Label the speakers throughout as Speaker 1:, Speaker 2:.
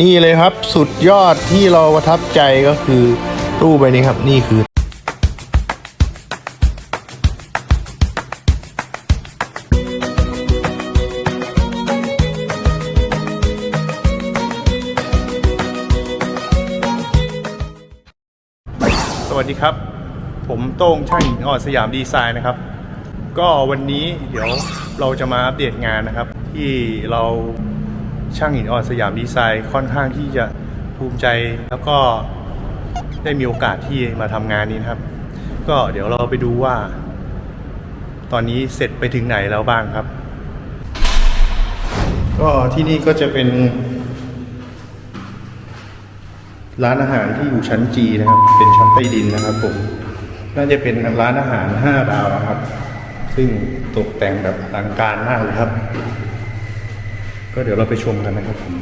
Speaker 1: นี่เลยครับสุดยอดที่เราประทับใจก็คือตู้ใบนี้ครับนี่คือสวัสดีครับ ผมโต้งช่างหินอ่อนสยามดีไซน์นะครับ ก็วันนี้เดี๋ยวเราจะมาอัปเดตงานนะครับ ที่เรา ช่างหินอ่อนสยามดีไซน์ค่อนข้างที่จะภูมิใจแล้วก็ได้มีโอกาสที่มาทำงานนี้นะครับ ก็เดี๋ยวเราไปดูว่า ตอนนี้เสร็จไปถึงไหนแล้วบ้างครับ ก็ที่นี่ก็จะเป็น ร้านอาหารที่อยู่ชั้นจีนะครับ เป็นชั้นใต้ดินนะครับผมน่าจะเป็นร้านอาหารห้าดาวนะครับ ซึ่งตกแต่งแบบอลังการมากเลยครับ ก็เดี๋ยวเราไปชมกันนะครับผม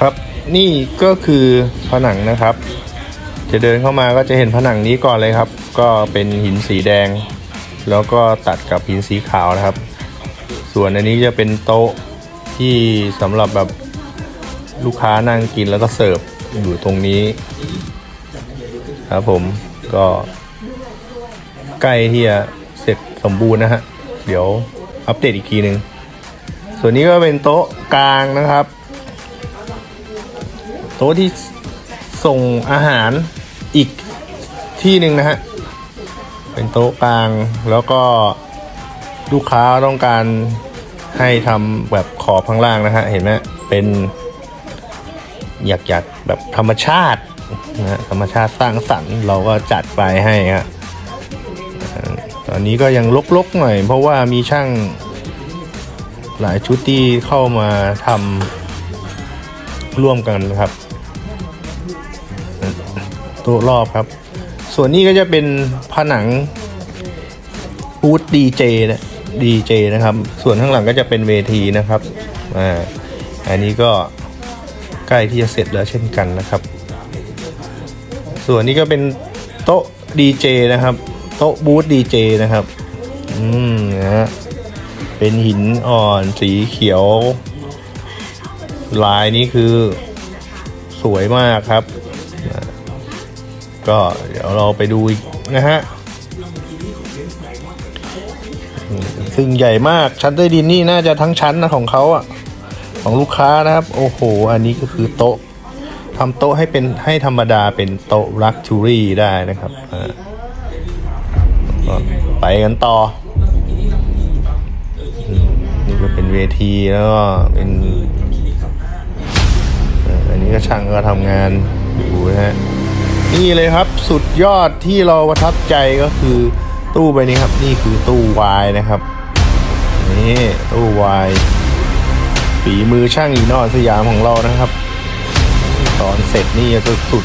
Speaker 1: ครับ นี่ก็คือผนังนะครับ จะเดินเข้ามาก็จะเห็นผนังนี้ก่อนเลยครับ ก็เป็นหินสีแดง แล้วก็ตัดกับหินสีขาวนะครับ ส่วนอันนี้จะเป็นโต๊ะที่สำหรับแบบลูกค้านั่งกินแล้วก็เสิร์ฟอยู่ตรงนี้ครับผมก็ใกล้ที่จะเสร็จสมบูรณ์นะฮะ เดี๋ยวอัปเดตอีกทีหนึ่งส่วนนี้ก็เป็นโต๊ะกลางนะครับ โต๊ะที่ส่งอาหารอีกที่หนึ่งนะฮะ เป็นโต๊ะกลางแล้วก็ลูกค้าต้องการให้ทำแบบขอบข้างล่างนะฮะ เห็นไหมเป็นหยักหยักๆแบบธรรมชาตินะฮะธรรมชาติสร้างสรรค์เราก็จัดไปให้ฮะตอนนี้ก็ยังลกๆหน่อย เพราะว่ามีช่างหลายชุดที่เข้ามาทำร่วมกันครับ โต๊ะรอบครับ ส่วนนี้ก็จะเป็นผนังบูธดีเจนะดีเจนะครับ ส่วนข้างหลังก็จะเป็นเวทีนะครับอ่าอันนี้ก็ใกล้ที่จะเสร็จแล้วเช่นกันนะครับ ส่วนนี้ก็เป็นโต๊ะดีเจนะครับ โต๊ะบูธดีเจนะครับ อืมนะฮะเป็นหินอ่อนสีเขียว ลายนี้คือสวยมากครับ ก็เดี๋ยวเราไปดูนะฮะซึ่งใหญ่มากชั้นใต้ดินนี่น่าจะทั้งชั้นนะของเขาอะของลูกค้านะครับ โอ้โห อันนี้ก็คือโต๊ะทำโต๊ะให้เป็นให้ธรรมดาเป็นโต๊ะลักชูรี่ได้นะครับไปกันต่อนี่ก็เป็นเวทีแล้วก็เป็นอันนี้ก็ช่างก็ทำงานอยู่นะฮะ นี่เลยครับสุดยอดที่เราประทับใจก็คือตู้ใบนี้ครับ นี่คือตู้วายนะครับ นี่ตู้วายฝีมือช่างอีนอดสยามของเรานะครับตอนเสร็จนี่จะสุด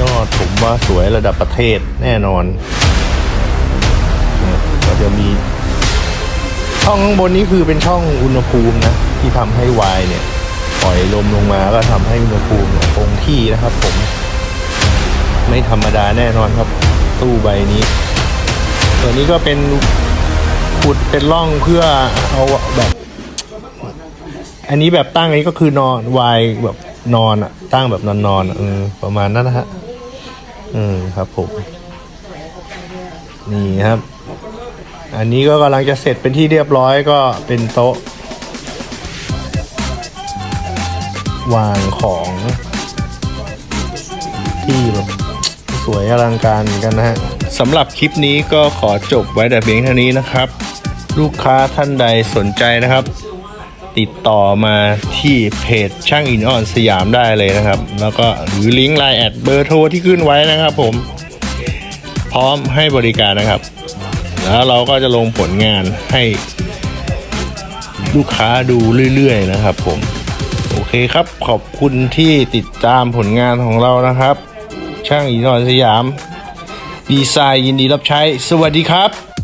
Speaker 1: ยอดผมว่าสวยระดับประเทศแน่นอนเนี่ยก็จะมี ช่องข้างบนนี้คือเป็นช่องอุณหภูมินะ ที่ทำให้วายเนี่ย ปล่อยลมลงมาก็ทำให้อุณหภูมิคงที่นะครับผม ไม่ธรรมดาแน่นอนครับ ตู้ใบนี้ ตัวนี้ก็เป็นขุดเป็นร่องเพื่อเอาแบบ อันนี้แบบตั้งนี้ก็คือนอนวายแบบนอนอะตั้งแบบนอนนอนเออประมาณนั้นนะฮะอืมครับผมนี่ครับ อันนี้ก็กำลังจะเสร็จเป็นที่เรียบร้อยก็เป็นโต๊ะ วางของที่แบบ สวยอลังการเหมือนกันนะฮะสำหรับคลิปนี้ก็ขอจบไว้แต่เพียงเท่านี้นะครับ ลูกค้าท่านใดสนใจนะครับ ติดต่อมาที่เพจช่างอินออนสยามได้เลยนะครับ แล้วก็หรือลิงก์ไลน์แอดเบอร์โทรที่ขึ้นไว้นะครับผม พร้อมให้บริการนะครับ แล้วเราก็จะลงผลงานให้ลูกค้าดูเรื่อยๆนะครับผม โอเคครับขอบคุณที่ติดตามผลงานของเรานะครับ ช่างอีกหน่อยสยาม ดีไซน์ยินดีรับใช้ สวัสดีครับ